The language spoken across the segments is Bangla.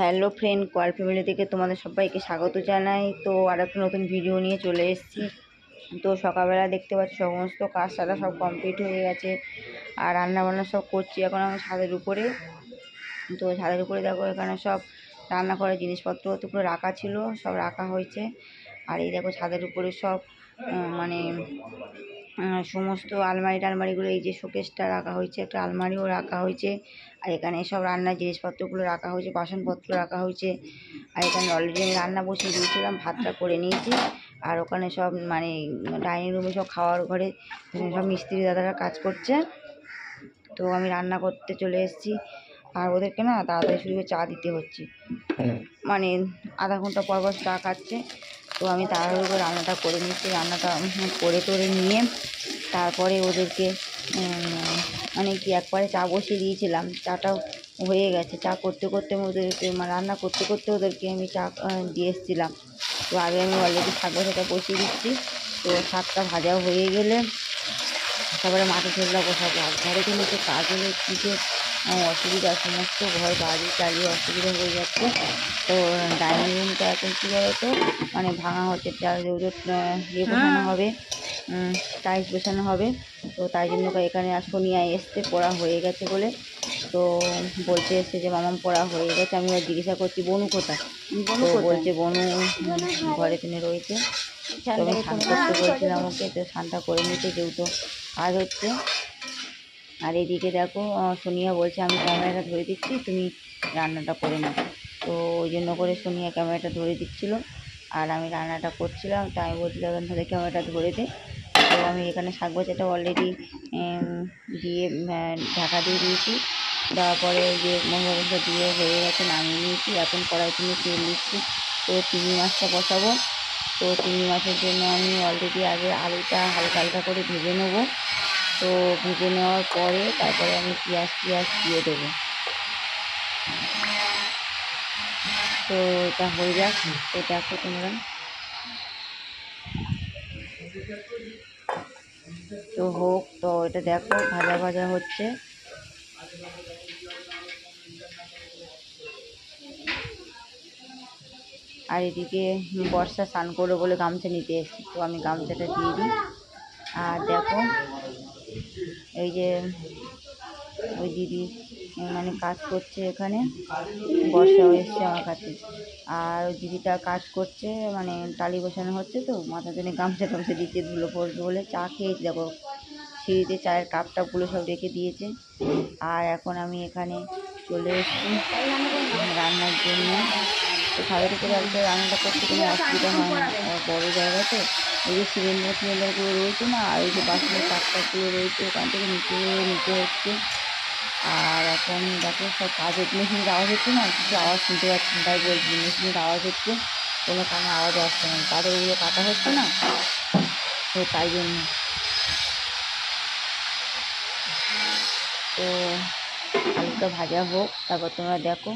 হ্যালো ফ্রেন্ড, কোয়াল ফ্যামিলি থেকে তোমাদের সবাইকে স্বাগত জানাই। তো আর একটা নতুন ভিডিও নিয়ে চলে এসেছি। তো সকালবেলা দেখতে পাচ্ছি সমস্ত কাজ সারা সব কমপ্লিট হয়ে গেছে আর রান্না বান্না সব করছি এখন আমি ছাদের উপরে। তো ছাদের উপরে দেখো এখানে সব রান্না করার জিনিসপত্র তো পুরো রাখা ছিল, সব রাখা হয়েছে। আর এই দেখো ছাদের উপরে সব মানে সমস্ত আলমারি টালমারিগুলো এই যে শোকেসটা রাখা হয়েছে একটা আলমারিও রাখা হয়েছে। আর এখানে সব রান্নার জিনিসপত্রগুলো রাখা হয়েছে বাসনপত্র রাখা হয়েছে। আর এখানে অলরেডি আমি রান্না বসিয়ে দিয়েছিলাম ভাতটা করে নিয়েছি। আর ওখানে সব মানে ডাইনিং রুমে সব খাওয়ার ঘরে সব মিস্ত্রি দাদারা কাজ করছে। তো আমি রান্না করতে চলে এসেছি। আর ওদেরকে না তাড়াতাড়ি শুরু চা দিতে হচ্ছে। মানে আধা ঘণ্টা পর পর চা খাচ্ছে। তো আমি তাড়াহুড়ো করে রান্নাটা করে নিচ্ছি। রান্নাটা করে টোরে নিয়ে তারপরে ওদেরকে মানে কি একবারে চা বসিয়ে দিয়েছিলাম। চাটাও হয়ে গেছে। চা করতে করতে ওদেরকে রান্না করতে করতে ওদেরকে আমি চা দিয়ে এসেছিলাম। তো আগে আমি অলরেডি শাক ভাজাটা বসিয়ে দিচ্ছি। তো শাকটা ভাজা হয়ে গেলে তারপরে মাথা ছেলেরা বসাবো। আর ঘরে কিন্তু কাজ হলে কী যে আহ, অসুবিধা সমস্ত ঘর বাড়ি চালিয়ে অসুবিধা হয়ে যাচ্ছে। তো ডাইনিং রুমটা এখন কী বলতো? মানে ভাঙা হচ্ছে ইয়ে বসানো হবে টাইলস বসানো হবে। তো তাই জন্য এখানে আর সোনিয়া এসছে পড়া হয়ে গেছে বলে। তো বলতে এসছে যে মামাম পড়া হয়ে গেছে। আমি ওর জিজ্ঞাসা করছি বনু কোথায়? তো বলছে বনু ঘরে। তিনি রয়েছে। তো আমি স্নান করতে বলছিলাম ওকে তো স্নানটা করে নিতে যেহেতু কাজ হচ্ছে। আর এদিকে দেখো সোনিয়া বলছে, আমি ক্যামেরাটা ধরে দিচ্ছি, তুমি রান্নাটা করে নাও। তো ওই জন্য করে সোনিয়া ক্যামেরাটা ধরে দিচ্ছিল। আর আমি রান্নাটা করছিলাম তাই আমি বলছিলাম থেকে ক্যামেরাটা ধরে দে। তো আমি এখানে শাক ভাজাটা অলরেডি দিয়ে ঢাকা দিয়ে দিয়েছি। দেওয়ার পরে যে মশলা দিয়ে হয়ে গেছে, নামিয়ে নিয়েছি। এখন কড়াই নিয়ে তেল দিচ্ছি। তো চিংড়ি মাছটা বসাবো। তো চিংড়ি মাছের জন্য আমি অলরেডি আগে আলুটা হালকা হালকা করে ভেজে নেব। তো ভেজে নেওয়ার পরে তারপরে আমি পেঁয়াজ টিয়াজ দিয়ে দেবো। তো এটা হয়ে যাক, তো দেখো তোমরা। তো হোক, তো এটা দেখো, ভাজা ভাজা হচ্ছে। আর এদিকে বর্ষা স্নান করবে বলে গামছা নিতে এসেছি, তো আমি গামছাটা দিয়ে দিই। আর দেখো এই যে ওই দিদি মানে কাজ করছে এখানে। বর্ষাও এসছে আমার কাছে। আর ওই দিদিটা কাজ করছে মানে টালি বসানো হচ্ছে তো মাথা জন্য গামছা টামছা দিচ্ছে, ধুলো পড়বে বলে চা খেয়েছি। দেখো, সিঁড়িতে চায়ের কাপ টাপগুলো সব রেখে দিয়েছে। আর এখন আমি এখানে চলে এসেছি রান্নার জন্য। তো ছাদের উপরে একবার রান্নাটা করতে কোনো অসুবিধা হয় না। বড়ো জায়গা তো ওই যে সিলিন্ডার ফিলিন্ডারগুলো রয়েছে না, আর ওই যে বাসনের কাপটাগুলো রয়েছে, ওখান থেকে নিচে নিতে হচ্ছে। আর এখন দেখো সব কাজ হচ্ছে মেশিনের আওয়াজ হচ্ছে না, কিছু আওয়াজ শুনতে পাচ্ছি তাই বলছি মেশিনের আওয়াজ হচ্ছে, কোনো কানে আওয়াজ আসছে না। তাদের ওগুলো কাটা হচ্ছে না, তো তাই জন্য। তো আলুটা ভাজা হোক, তারপর তোমরা দেখো।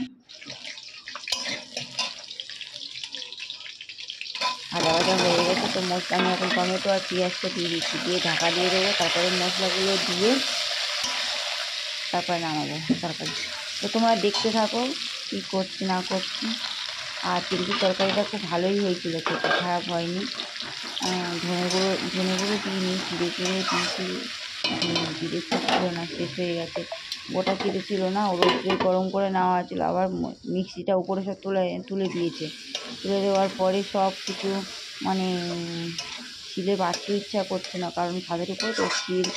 ভাজা হয়ে গেছে, তো মশলা আমি এখন টমেটো আর পেঁয়াজটা দিয়ে দিচ্ছি। দিয়ে ঢাকা দিয়ে দেবো, তারপরে মশলাগুলো দিয়ে তারপরে নামাবো তরকারি। তো তোমরা দেখতে থাকো কী করছি, না করছি। আর চিংড়ির তরকারিটা খুব ভালোই হয়েছিল, খেতে খারাপ হয়নি। ধনে গুঁড়ো ধনে গুঁড়ো দিইনি, জিরে গুঁড়ো দিয়েছি। জিরে ছিল না, শেষ হয়ে গেছে। গোটা জিরে ছিল না, ও রোদ্রে গরম করে নেওয়া ছিল, আবার মিক্সিটা উপরে সব তুলে তুলে দিয়েছে। তুলে দেওয়ার পরে সব কিছু মানে শিলে বাটতে ইচ্ছা করছে না, কারণ ছাদের উপরে তো শিল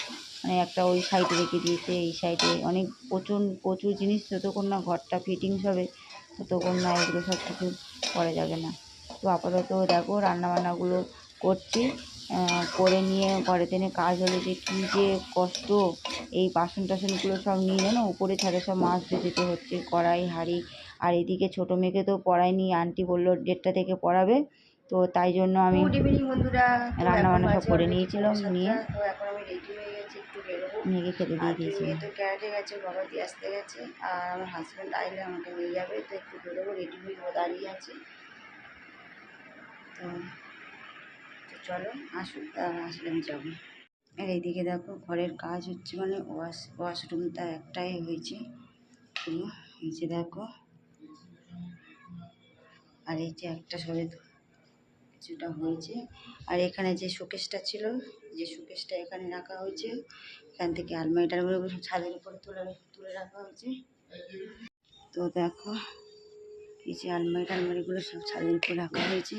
মানে একটা ওই সাইডে রেখে দিয়েছে, এই সাইডে অনেক প্রচুর প্রচুর জিনিস, যতক্ষণ না ঘরটা ফিটিংস হবে, ততক্ষণ না এগুলো সব কিছু করা যাবে না। তো আপাতত দেখো, রান্নাবান্নাগুলো করছি। করে নিয়ে ঘরে টেনে কাজ হলে যে কী যে কষ্ট এই বাসন টাসনগুলো সব নিয়ে জানো উপরে ছাদে সব মাছ যেতে হচ্ছে কড়াই হাঁড়ি। আর এদিকে ছোটো মেয়েকে তো পড়ায়নি আন্টি বলল দেড়টা থেকে পড়াবে। তো তাই জন্য আমি বন্ধুরা রান্না বান্না সব করে নিয়েছিলাম নিয়ে। হয়ে মেয়েকে খেতে দিয়ে দিয়েছি তো ক্যারাটে গেছে বাবা দিয়ে আসতে গেছে। আর আমার হাজব্যান্ড আইলে আমাকে নিয়ে যাবে তো একটু বেরোবো রেডি হয়ে দাঁড়িয়ে আছে। তো চলো, আসুক আর আসলে আমি যাব। আর এইদিকে দেখো, ঘরের কাজ হচ্ছে মানে ওয়াশ, ওয়াশরুমটা একটাই হয়েছে। যে দেখো। আর এই যে একটা সবে কিছুটা হয়েছে। আর এখানে যে শোকেসটা ছিল, যে শোকেসটা এখানে রাখা হয়েছে, এখান থেকে আলমারি টালমারিগুলো সব ছাদের উপরে তুলে তুলে রাখা হয়েছে। তো দেখো এই যে আলমারি টালমারিগুলো সব ছাদের উপরে রাখা হয়েছে।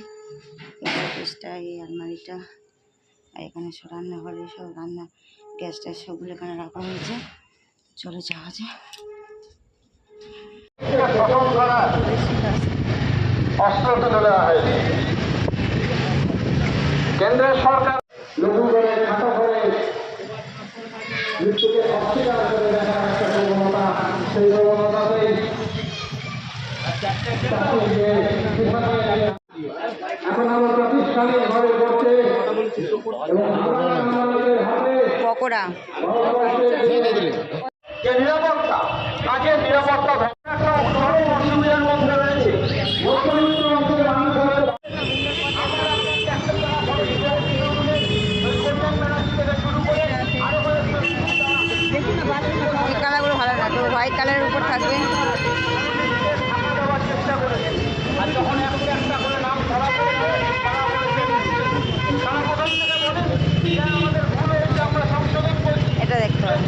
এই শোকেসটা এই আলমারিটা, আর এখানে সব রান্নাঘরে সব রান্না, গ্যাস ট্যাস সবগুলো এখানে রাখা হয়েছে। চলে যাওয়া যায় কেন্দ্রের সরকার করে করে পকোড়া। নিরাপত্তা অসুবিধার মধ্যে রয়েছে। কালারগুলো ভালো না তো হোয়াইট কালারের উপর থাকবে। এটা দেখতে হবে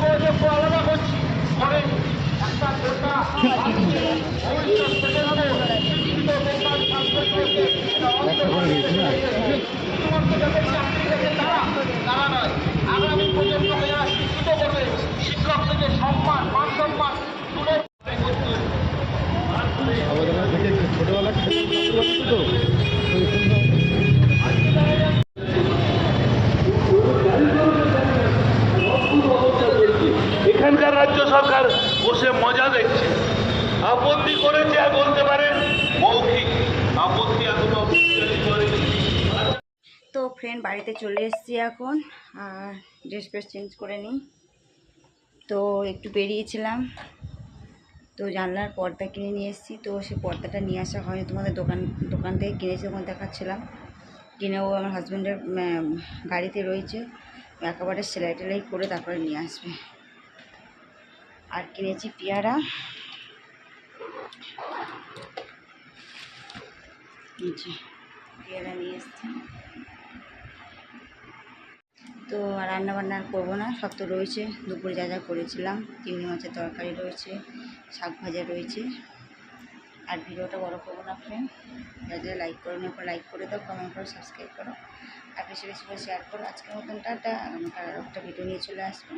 সরকার বসে মজা দেখছে। আপত্তি করেছে আর বলতে পারেন মৌখিক। আপত্তি এখনও তো ফ্রেন্ড বাড়িতে চলে এসেছি এখন। আর ড্রেস ফ্রেস চেঞ্জ করে নিই। তো একটু বেরিয়েছিলাম। তো জানলার পর্দা কিনে নিয়ে এসেছি। তো সে পর্দাটা নিয়ে আসা হয়নি। তোমাদের দোকান দোকান থেকে কিনেছি তখন দেখাচ্ছিলাম। কিনেও আমার হাজব্যান্ডের গাড়িতে রয়েছে। একেবারে সেলাই টেলাই করে তারপরে নিয়ে আসবে। আর কিনেছি পেয়ারা। পেয়ারা নিয়ে এসেছি। তো রান্না বান্না করব না, সব তো রয়েছে। দুপুরে যা যা করেছিলাম, চিংড়ি মাছের তরকারি রয়েছে, শাক ভাজা রয়েছে। আর ভিডিওটা বড় করব না ফ্রেন্ড যা লাইক করো না লাইক করে দাও কমেন্ট করো সাবস্ক্রাইব করো। আর বেশি বেশি করে শেয়ার করো। আজকের মতন টাটা। আগামীকাল আরও একটা ভিডিও নিয়ে চলে আসব।